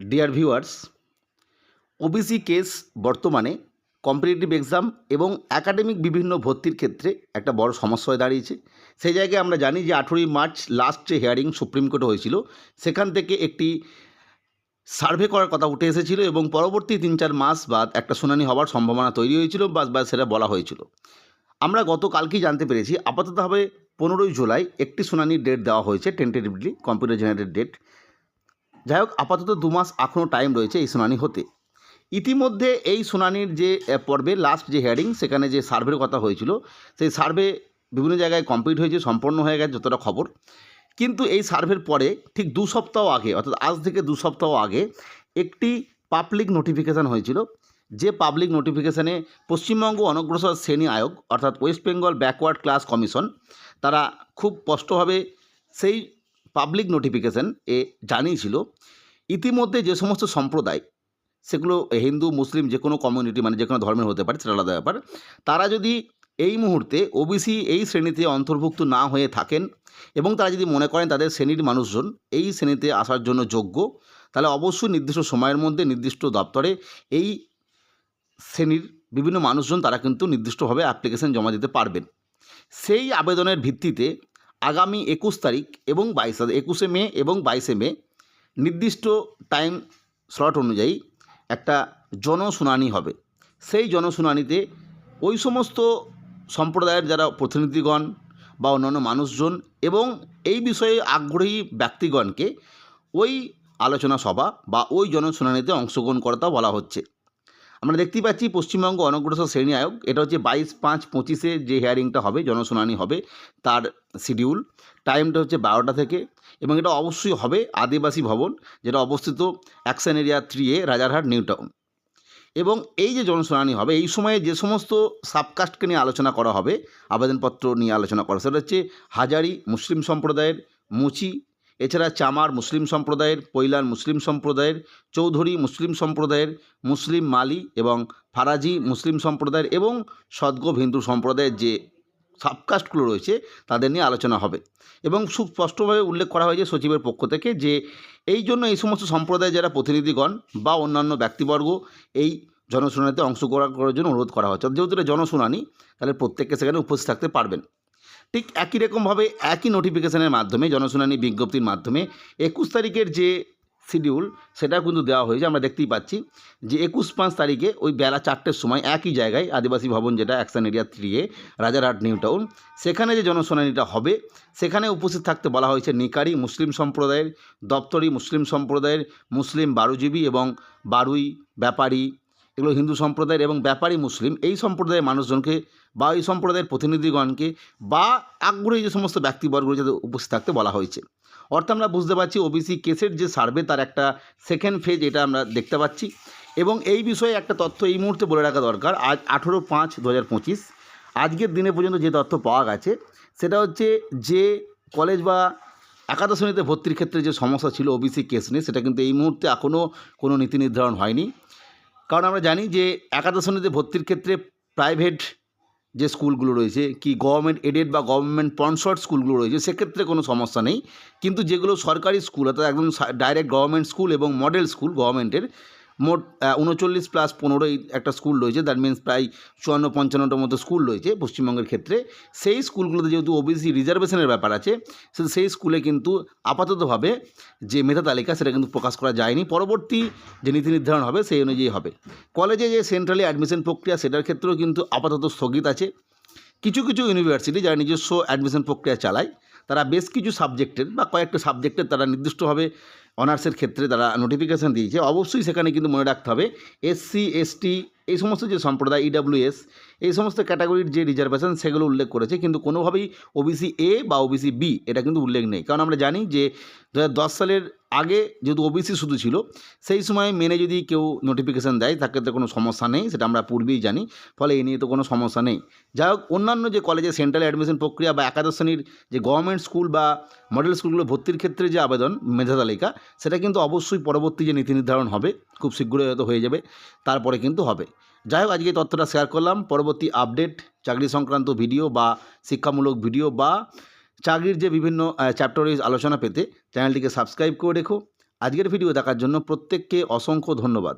Deer viewers OBC case বর্তমানে competitive exam এবং academic বিভিন্ন ভর্তির ক্ষেত্রে একটা বড় সমস্যা হয়ে দাঁড়িয়েছে। সেই জায়গায় আমরা জানি যে আঠেরোই মার্চ লাস্ট যে হিয়ারিং সুপ্রিম কোর্টে হয়েছিল, সেখান থেকে একটি সার্ভে করার কথা উঠে এসেছিল এবং পরবর্তী তিন চার মাস বাদ একটা শুনানি হওয়ার সম্ভাবনা তৈরি হয়েছিল বা বা সেটা বলা হয়েছিল। আমরা গতকালকেই জানতে পেরেছি, আপাততভাবে পনেরোই জুলাই একটি শুনানির ডেট দেওয়া হয়েছে টেন্টেটিভলি কম্পিউটার জেনারেটেড ডেট যাই হোক আপাতত দু মাস এখনও টাইম রয়েছে এই শুনানি হতে। ইতিমধ্যে এই শুনানির যে পর্বে লাস্ট যে হিয়ারিং সেখানে যে সার্ভের কথা হয়েছিল, সেই সার্ভে বিভিন্ন জায়গায় কমপ্লিট হয়েছে, সম্পন্ন হয়ে গেছে যতটা খবর। কিন্তু এই সার্ভের পরে, ঠিক দু সপ্তাহ আগে, অর্থাৎ আজ থেকে দু সপ্তাহ আগে, একটি পাবলিক নোটিফিকেশান হয়েছিল। যে পাবলিক নোটিফিকেশানে পশ্চিমবঙ্গ অনগ্রসর শ্রেণি আয়োগ, অর্থাৎ West Bengal backward class commission তারা খুব স্পষ্টভাবে সেই পাবলিক নোটিফিকেশান এ জানিয়েছিল, ইতিমধ্যে যে সমস্ত সম্প্রদায়, সেগুলো হিন্দু, মুসলিম যে কোনো কমিউনিটি মানে যে কোনো ধর্মের হতে পারে, সেটা আলাদা ব্যাপার, তারা যদি এই মুহূর্তে ওবিসি এই শ্রেণীতে অন্তর্ভুক্ত না হয়ে থাকেন এবং তারা যদি মনে করেন তাদের শ্রেণির মানুষজন এই শ্রেণীতে আসার জন্য যোগ্য, তাহলে অবশ্যই নির্দিষ্ট সময়ের মধ্যে নির্দিষ্ট দপ্তরে এই শ্রেণির বিভিন্ন মানুষজন তারা কিন্তু নির্দিষ্টভাবে অ্যাপ্লিকেশন জমা দিতে পারবেন। সেই আবেদনের ভিত্তিতে আগামী একুশ তারিখ এবং বাইশ একুশে মে এবং বাইশে মে নির্দিষ্ট টাইম স্লট অনুযায়ী একটা জনশুনানি হবে। সেই জনশুনানিতে ওই সমস্ত সম্প্রদায়ের যারা প্রতিনিধিগণ বা অন্যান্য মানুষজন এবং এই বিষয়ে আগ্রহী ব্যক্তিগণকে ওই আলোচনা সভা বা ওই জনশুনানিতে অংশগ্রহণ করতে বলা হচ্ছে। আমরা দেখতেই পাচ্ছি পশ্চিমবঙ্গ অনগ্রসর শ্রেণি আয়োগ। এটা হচ্ছে বাইশ পাঁচ পঁচিশে যে হিয়ারিংটা হবে, জনশুনানি হবে তার শিডিউল টাইমটা হচ্ছে বারোটা থেকে এবং এটা অবশ্যই হবে আদিবাসী ভবন, যেটা অবস্থিত action area three A Rajarhat New Town এবং এই যে জনশুনানি হবে, এই সময়ে যে সমস্ত সাবকাস্টকে নিয়ে আলোচনা করা হবে, আবেদনপত্র নিয়ে আলোচনা করা সেটা হচ্ছে হাজারি মুসলিম সম্প্রদায়ের মুচি এছাড়া চামার মুসলিম সম্প্রদায়ের, পৈলান মুসলিম সম্প্রদায়ের, চৌধুরী মুসলিম সম্প্রদায়ের, মুসলিম মালি এবং ফারাজি মুসলিম সম্প্রদায়ের এবং সদগোপ হিন্দু সম্প্রদায়ের যে সাবকাস্টগুলো রয়েছে তাদের নিয়ে আলোচনা হবে। এবং সুস্পষ্টভাবে উল্লেখ করা হয়েছে সচিবের পক্ষ থেকে যে এই জন্য এই সমস্ত সম্প্রদায়ের যারা প্রতিনিধিগণ বা অন্যান্য ব্যক্তিবর্গ এই জনশুনানিতে অংশগ্রহণ করার জন্য অনুরোধ করা হচ্ছে। যেহেতু এটা জনশুনানি, তাহলে প্রত্যেককে সেখানে উপস্থিত থাকতে পারবেন। ঠিক একই রকমভাবে একই নোটিফিকেশনের মাধ্যমে, জনশুনানি বিজ্ঞপ্তির মাধ্যমে একুশ তারিখের যে শিডিউল সেটা কিন্তু দেওয়া হয়েছে, আমরা দেখতেই পাচ্ছি যে একুশ পাঁচ তারিখে ওই বেলা চারটের সময় একই জায়গায় আদিবাসী ভবন যেটা action area three A, Rajarhat New Town সেখানে যে জনশুনানিটা হবে, সেখানে উপস্থিত থাকতে বলা হয়েছে নিকারি, মুসলিম সম্প্রদায়ের দপ্তরি, মুসলিম সম্প্রদায়ের মুসলিম বারুজীবী এবং বারুই ব্যাপারী এগুলো হিন্দু সম্প্রদায়ের এবং ব্যাপারী মুসলিম, এই সম্প্রদায়ের মানুষজনকে বা এই সম্প্রদায়ের প্রতিনিধিগণকে বা আগ্রহী যে সমস্ত ব্যক্তিবর্গ যাদের উপস্থিত থাকতে বলা হয়েছে। অর্থাৎ আমরা বুঝতে পারছি ওবিসি কেসের যে সার্ভে তার একটা সেকেন্ড ফেজ এটা আমরা দেখতে পাচ্ছি। এবং এই বিষয়ে একটা তথ্য এই মুহূর্তে বলে রাখা দরকার, আজ আঠেরো পাঁচ দু আজকের দিনে পর্যন্ত যে তথ্য পাওয়া গেছে, সেটা হচ্ছে যে কলেজ বা একাদশ শ্রেণীতে ভর্তির ক্ষেত্রে যে সমস্যা ছিল ওবিসি কেস নিয়ে, সেটা কিন্তু এই মুহূর্তে এখনও কোনো নীতি নির্ধারণ হয়নি। কারণ আমরা জানি যে একাদশ শ্রেণীতে ভর্তির ক্ষেত্রে প্রাইভেট যে স্কুলগুলো রয়েছে, কি গভর্নমেন্ট এডেড বা গভর্নমেন্ট স্পন্সর্ড স্কুলগুলো রয়েছে, সেক্ষেত্রে কোনো সমস্যা নেই। কিন্তু যেগুলো সরকারি স্কুল, অর্থাৎ একদম ডাইরেক্ট গভর্নমেন্ট স্কুল এবং মডেল স্কুল গভর্নমেন্টের মোট উনচল্লিশ প্লাস পনেরো এই একটা স্কুল রয়েছে দ্যাট মিন্স প্রায় চুয়ান্ন পঞ্চান্নটার মতো স্কুল রয়েছে পশ্চিমবঙ্গের ক্ষেত্রে। সেই স্কুলগুলোতে যেহেতু ওবিসি রিজার্ভেশনের ব্যাপার আছে সেই স্কুলে কিন্তু আপাততভাবে যে মেধা তালিকা, সেটা কিন্তু প্রকাশ করা যায়নি। পরবর্তী যে নীতি নির্ধারণ হবে, সেই অনুযায়ী হবে। কলেজে যে সেন্ট্রালি অ্যাডমিশন প্রক্রিয়া, সেটার ক্ষেত্রেও কিন্তু আপাতত স্থগিত আছে। কিছু কিছু ইউনিভার্সিটি যারা নিজস্ব অ্যাডমিশন প্রক্রিয়া চালায়, তারা বেশ কিছু সাবজেক্টের বা কয়েকটা সাবজেক্টের তারা নির্দিষ্টভাবে অনার্সের ক্ষেত্রে তারা নোটিফিকেশান দিয়েছে। অবশ্যই সেখানে কিন্তু মনে রাখতে হবে এসসি এসটি এই সমস্ত যে সম্প্রদায় ইডাব্লিউএস এই সমস্ত ক্যাটাগরির যে রিজার্ভেশন সেগুলো উল্লেখ করেছে। কিন্তু কোনোভাবেই ওবিসি এ বা ওবিসি বি এটা কিন্তু উল্লেখ নেই। কারণ আমরা জানি যে দু সালের আগে যেহেতু ওবিসি শুধু ছিল, সেই সময় মেনে যদি কেউ নোটিফিকেশান দেয় তাকে তো কোনো সমস্যা নেই, সেটা আমরা পূর্বেই জানি, ফলে এই নিয়ে তো কোনো সমস্যা নেই। যাই হোক, অন্যান্য যে কলেজে সেন্ট্রাল অ্যাডমিশন প্রক্রিয়া বা একাদশ শ্রেণির যে গভর্নমেন্ট স্কুল বা মডেল স্কুলগুলো ভর্তির ক্ষেত্রে যে আবেদন, মেধা তালিকা, সেটা কিন্তু অবশ্যই পরবর্তী যে নীতি নির্ধারণ হবে, খুব শীঘ্রই হয়তো হয়ে যাবে, তারপরে কিন্তু হবে। যাই হোক, আজকে তথ্যটা শেয়ার করলাম, পরবর্তী আপডেট চাকরি সংক্রান্ত ভিডিও বা শিক্ষামূলক ভিডিও বা চাকরির যে বিভিন্ন চ্যাপ্টার আলোচনা পেতে চ্যানেলটিকে সাবস্ক্রাইব করে রেখো। আজকের ভিডিও দেখার জন্য প্রত্যেককে অসংখ্য ধন্যবাদ।